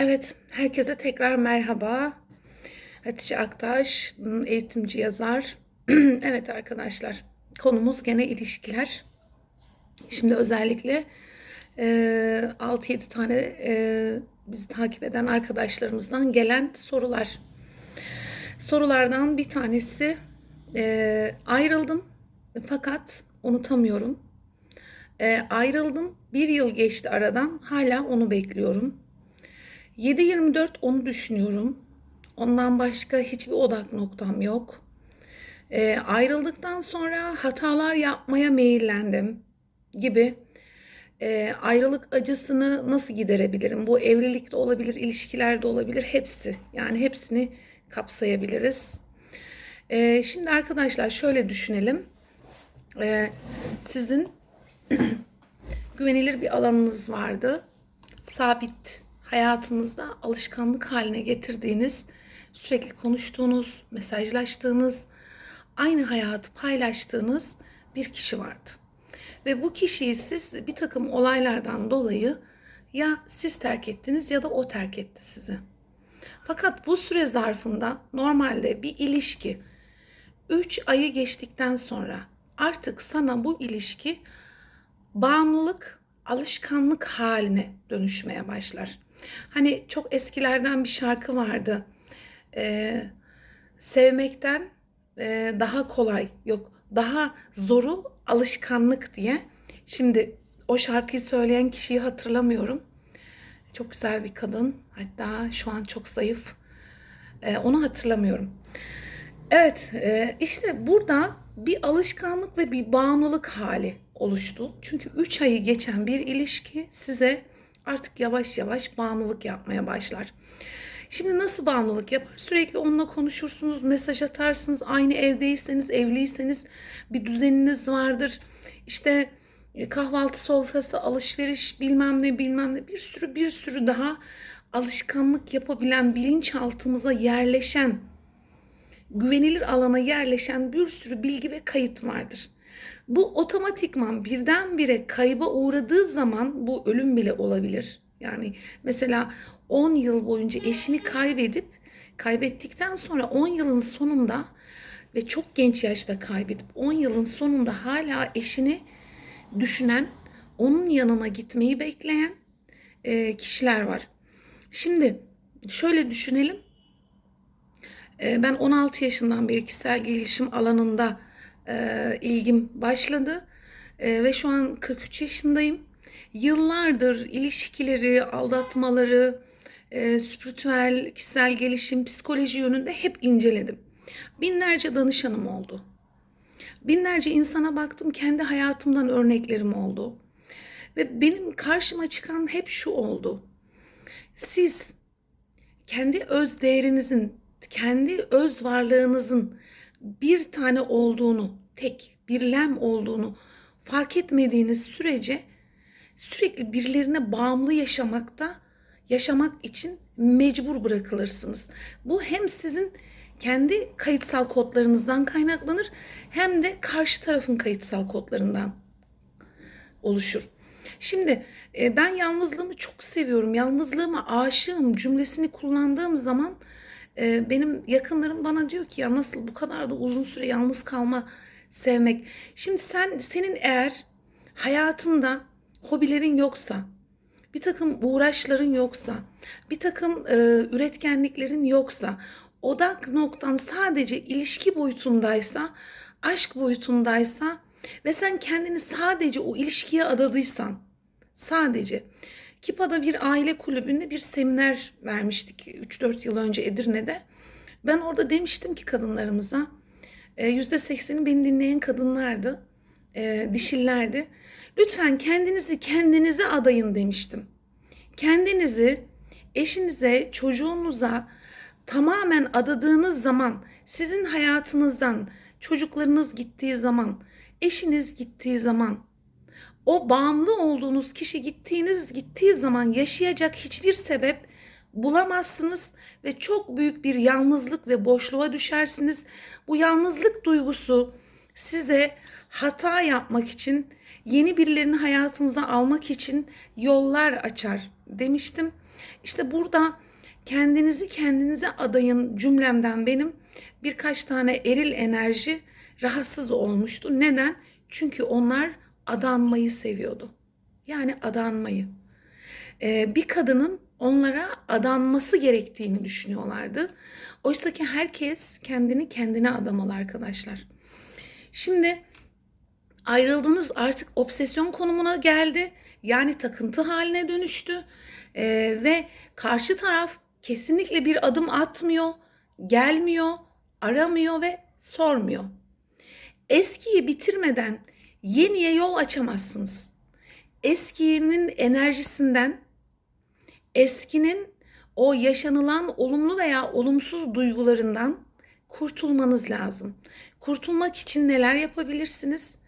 Evet, herkese tekrar merhaba. Hatice Aktaş, eğitimci yazar. Evet arkadaşlar, konumuz gene ilişkiler. Şimdi özellikle e, 6-7 tane e, bizi takip eden arkadaşlarımızdan gelen sorular. Sorulardan bir tanesi e, ayrıldım fakat unutamıyorum. E, ayrıldım, bir yıl geçti aradan, hala onu bekliyorum. 7-24 onu düşünüyorum. Ondan başka hiçbir odak noktam yok. E, ayrıldıktan sonra hatalar yapmaya meyillendim gibi. E, ayrılık acısını nasıl giderebilirim? Bu evlilikte olabilir, ilişkilerde olabilir, hepsi. Yani hepsini kapsayabiliriz. E, şimdi arkadaşlar şöyle düşünelim. E, sizin güvenilir bir alanınız vardı. Sabit hayatınızda alışkanlık haline getirdiğiniz, sürekli konuştuğunuz, mesajlaştığınız, aynı hayatı paylaştığınız bir kişi vardı. Ve bu kişiyi siz bir takım olaylardan dolayı ya siz terk ettiniz ya da o terk etti sizi. Fakat bu süre zarfında normalde bir ilişki 3 ayı geçtikten sonra artık sana bu ilişki bağımlılık, alışkanlık haline dönüşmeye başlar. Hani çok eskilerden bir şarkı vardı. Ee, sevmekten e, daha kolay, yok daha zoru alışkanlık diye. Şimdi o şarkıyı söyleyen kişiyi hatırlamıyorum. Çok güzel bir kadın. Hatta şu an çok zayıf. Ee, onu hatırlamıyorum. Evet, e, işte burada bir alışkanlık ve bir bağımlılık hali oluştu. Çünkü 3 ayı geçen bir ilişki size artık yavaş yavaş bağımlılık yapmaya başlar. Şimdi nasıl bağımlılık yapar? Sürekli onunla konuşursunuz, mesaj atarsınız. Aynı evdeyseniz, evliyseniz bir düzeniniz vardır. İşte e, kahvaltı sofrası, alışveriş, bilmem ne bilmem ne bir sürü bir sürü daha alışkanlık yapabilen, bilinçaltımıza yerleşen, güvenilir alana yerleşen bir sürü bilgi ve kayıt vardır. Bu otomatikman birdenbire kayba uğradığı zaman bu ölüm bile olabilir. Yani mesela 10 yıl boyunca eşini kaybedip kaybettikten sonra 10 yılın sonunda ve çok genç yaşta kaybedip 10 yılın sonunda hala eşini düşünen, onun yanına gitmeyi bekleyen e, kişiler var. Şimdi şöyle düşünelim. E, ben 16 yaşından beri kişisel gelişim alanında e, ilgim başladı e, ve şu an 43 yaşındayım. Yıllardır ilişkileri, aldatmaları, e, spiritüel, kişisel gelişim, psikoloji yönünde hep inceledim. Binlerce danışanım oldu. Binlerce insana baktım, kendi hayatımdan örneklerim oldu. Ve benim karşıma çıkan hep şu oldu. Siz kendi öz değerinizin, kendi öz varlığınızın bir tane olduğunu, tek bir lem olduğunu fark etmediğiniz sürece sürekli birilerine bağımlı yaşamakta, yaşamak için mecbur bırakılırsınız. Bu hem sizin kendi kayıtsal kodlarınızdan kaynaklanır hem de karşı tarafın kayıtsal kodlarından oluşur. Şimdi e, ben yalnızlığımı çok seviyorum. Yalnızlığıma aşığım cümlesini kullandığım zaman e, benim yakınlarım bana diyor ki ya nasıl bu kadar da uzun süre yalnız kalma sevmek. Şimdi sen senin eğer hayatında hobilerin yoksa, bir takım uğraşların yoksa, bir takım e, üretkenliklerin yoksa, odak noktan sadece ilişki boyutundaysa, aşk boyutundaysa ve sen kendini sadece o ilişkiye adadıysan, sadece Kipa'da bir aile kulübünde bir seminer vermiştik 3-4 yıl önce Edirne'de. Ben orada demiştim ki kadınlarımıza %80'i beni dinleyen kadınlardı, e, dişillerdi. Lütfen kendinizi kendinize adayın demiştim. Kendinizi eşinize, çocuğunuza tamamen adadığınız zaman sizin hayatınızdan çocuklarınız gittiği zaman, eşiniz gittiği zaman o bağımlı olduğunuz kişi gittiğiniz gittiği zaman yaşayacak hiçbir sebep bulamazsınız ve çok büyük bir yalnızlık ve boşluğa düşersiniz. Bu yalnızlık duygusu size hata yapmak için, yeni birilerini hayatınıza almak için yollar açar demiştim. İşte burada kendinizi kendinize adayın cümlemden benim birkaç tane eril enerji rahatsız olmuştu. Neden? Çünkü onlar adanmayı seviyordu. Yani adanmayı. Ee, bir kadının onlara adanması gerektiğini düşünüyorlardı. Oysa ki herkes kendini kendine adamalı arkadaşlar. Şimdi ayrıldınız artık obsesyon konumuna geldi. Yani takıntı haline dönüştü. Ee, ve karşı taraf kesinlikle bir adım atmıyor, gelmiyor, aramıyor ve sormuyor. Eskiyi bitirmeden yeniye yol açamazsınız. Eskinin enerjisinden, eskinin o yaşanılan olumlu veya olumsuz duygularından kurtulmanız lazım. Kurtulmak için neler yapabilirsiniz?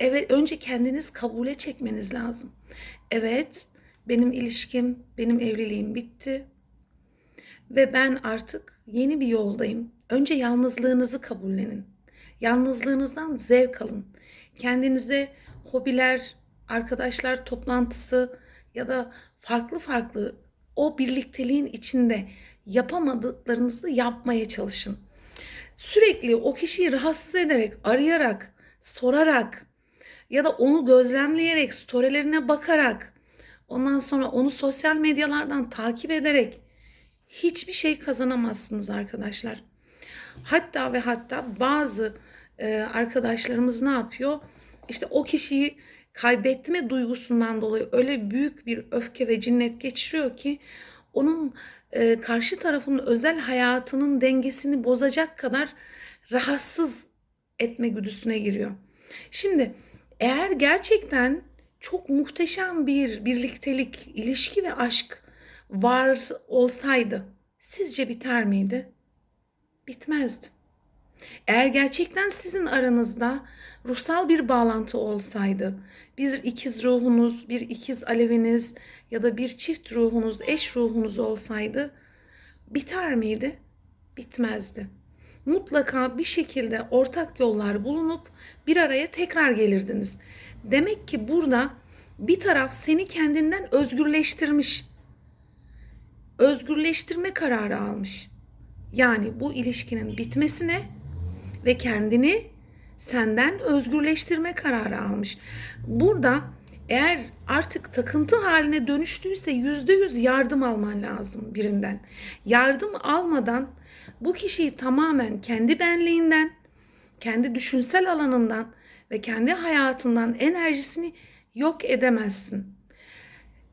Evet, önce kendiniz kabule çekmeniz lazım. Evet, benim ilişkim, benim evliliğim bitti ve ben artık yeni bir yoldayım. Önce yalnızlığınızı kabullenin. Yalnızlığınızdan zevk alın. Kendinize hobiler, arkadaşlar toplantısı ya da farklı farklı o birlikteliğin içinde yapamadıklarınızı yapmaya çalışın. Sürekli o kişiyi rahatsız ederek, arayarak, sorarak ya da onu gözlemleyerek, storylerine bakarak, ondan sonra onu sosyal medyalardan takip ederek hiçbir şey kazanamazsınız arkadaşlar. Hatta ve hatta bazı e, arkadaşlarımız ne yapıyor? İşte o kişiyi kaybetme duygusundan dolayı öyle büyük bir öfke ve cinnet geçiriyor ki onun e, karşı tarafın özel hayatının dengesini bozacak kadar rahatsız etme güdüsüne giriyor. Şimdi eğer gerçekten çok muhteşem bir birliktelik, ilişki ve aşk var olsaydı sizce biter miydi? Bitmezdi. Eğer gerçekten sizin aranızda ruhsal bir bağlantı olsaydı, bir ikiz ruhunuz, bir ikiz aleviniz ya da bir çift ruhunuz, eş ruhunuz olsaydı biter miydi? Bitmezdi. Mutlaka bir şekilde ortak yollar bulunup bir araya tekrar gelirdiniz. Demek ki burada bir taraf seni kendinden özgürleştirmiş. Özgürleştirme kararı almış. Yani bu ilişkinin bitmesine ve kendini senden özgürleştirme kararı almış. Burada eğer artık takıntı haline dönüştüyse yüzde yüz yardım alman lazım birinden. Yardım almadan bu kişiyi tamamen kendi benliğinden, kendi düşünsel alanından ve kendi hayatından enerjisini yok edemezsin.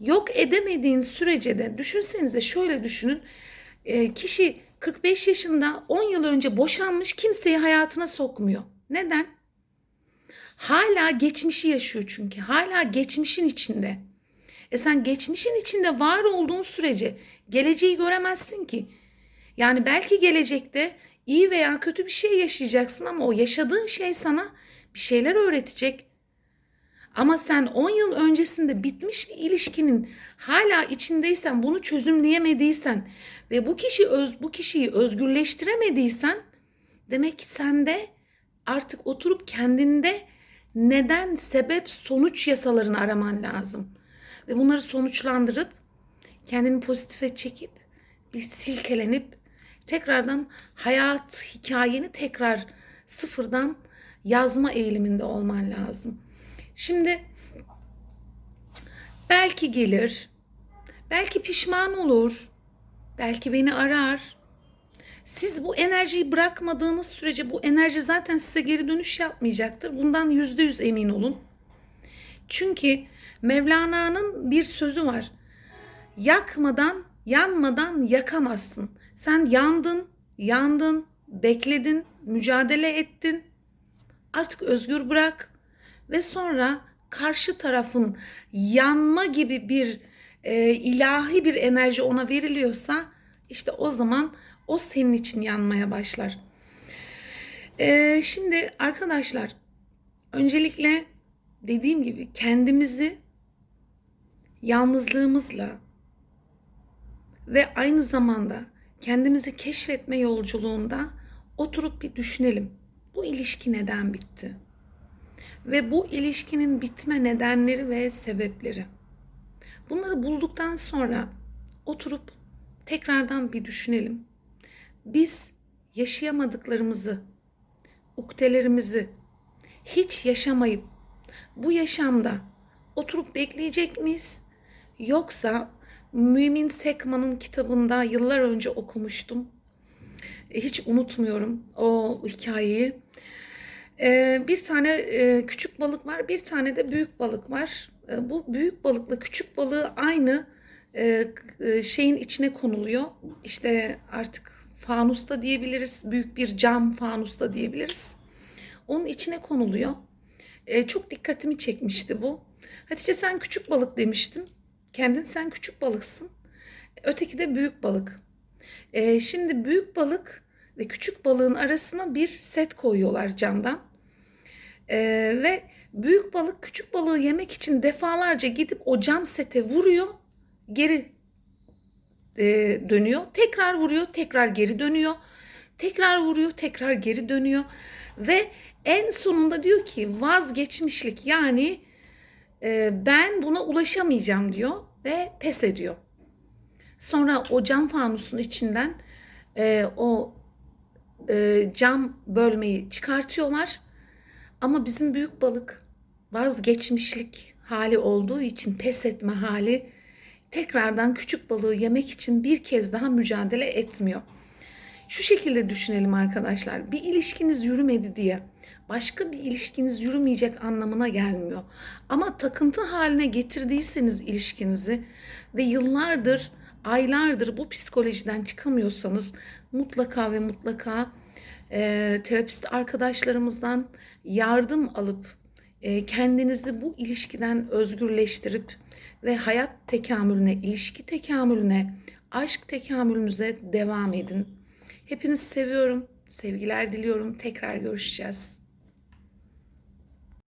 Yok edemediğin sürece de düşünsenize şöyle düşünün. E, kişi 45 yaşında 10 yıl önce boşanmış kimseyi hayatına sokmuyor. Neden? Hala geçmişi yaşıyor çünkü. Hala geçmişin içinde. E sen geçmişin içinde var olduğun sürece geleceği göremezsin ki. Yani belki gelecekte iyi veya kötü bir şey yaşayacaksın ama o yaşadığın şey sana bir şeyler öğretecek. Ama sen 10 yıl öncesinde bitmiş bir ilişkinin hala içindeysen, bunu çözümleyemediysen ve bu kişi öz bu kişiyi özgürleştiremediysen demek ki sende artık oturup kendinde neden, sebep, sonuç yasalarını araman lazım. Ve bunları sonuçlandırıp kendini pozitife çekip bir silkelenip tekrardan hayat hikayeni tekrar sıfırdan yazma eğiliminde olman lazım. Şimdi belki gelir, belki pişman olur, belki beni arar. Siz bu enerjiyi bırakmadığınız sürece bu enerji zaten size geri dönüş yapmayacaktır. Bundan yüzde yüz emin olun. Çünkü Mevlana'nın bir sözü var. Yakmadan, yanmadan yakamazsın. Sen yandın, yandın, bekledin, mücadele ettin. Artık özgür bırak ve sonra karşı tarafın yanma gibi bir e, ilahi bir enerji ona veriliyorsa işte o zaman o senin için yanmaya başlar. E, şimdi arkadaşlar öncelikle dediğim gibi kendimizi yalnızlığımızla ve aynı zamanda kendimizi keşfetme yolculuğunda oturup bir düşünelim. Bu ilişki neden bitti? Ve bu ilişkinin bitme nedenleri ve sebepleri. Bunları bulduktan sonra oturup tekrardan bir düşünelim. Biz yaşayamadıklarımızı, ukdelerimizi hiç yaşamayıp bu yaşamda oturup bekleyecek miyiz? Yoksa Mümin Sekman'ın kitabında yıllar önce okumuştum. Hiç unutmuyorum o hikayeyi. Ee, bir tane e, küçük balık var, bir tane de büyük balık var. E, bu büyük balıkla küçük balığı aynı e, e, şeyin içine konuluyor. İşte artık fanusta diyebiliriz, büyük bir cam fanusta diyebiliriz. Onun içine konuluyor. E, çok dikkatimi çekmişti bu. Hatice sen küçük balık demiştin. Kendin sen küçük balıksın. Öteki de büyük balık. E, şimdi büyük balık ve küçük balığın arasına bir set koyuyorlar camdan. E, ve büyük balık küçük balığı yemek için defalarca gidip o cam sete vuruyor. Geri e, dönüyor. Tekrar vuruyor, tekrar geri dönüyor. Tekrar vuruyor, tekrar geri dönüyor. Ve en sonunda diyor ki vazgeçmişlik yani e, ben buna ulaşamayacağım diyor ve pes ediyor. Sonra o cam fanusun içinden e, o e, cam bölmeyi çıkartıyorlar. Ama bizim büyük balık vazgeçmişlik hali olduğu için pes etme hali tekrardan küçük balığı yemek için bir kez daha mücadele etmiyor. Şu şekilde düşünelim arkadaşlar. Bir ilişkiniz yürümedi diye başka bir ilişkiniz yürümeyecek anlamına gelmiyor. Ama takıntı haline getirdiyseniz ilişkinizi ve yıllardır, aylardır bu psikolojiden çıkamıyorsanız mutlaka ve mutlaka e, terapist arkadaşlarımızdan yardım alıp e, kendinizi bu ilişkiden özgürleştirip ve hayat tekamülüne, ilişki tekamülüne, aşk tekamülünüze devam edin. Hepinizi seviyorum. Sevgiler diliyorum. Tekrar görüşeceğiz.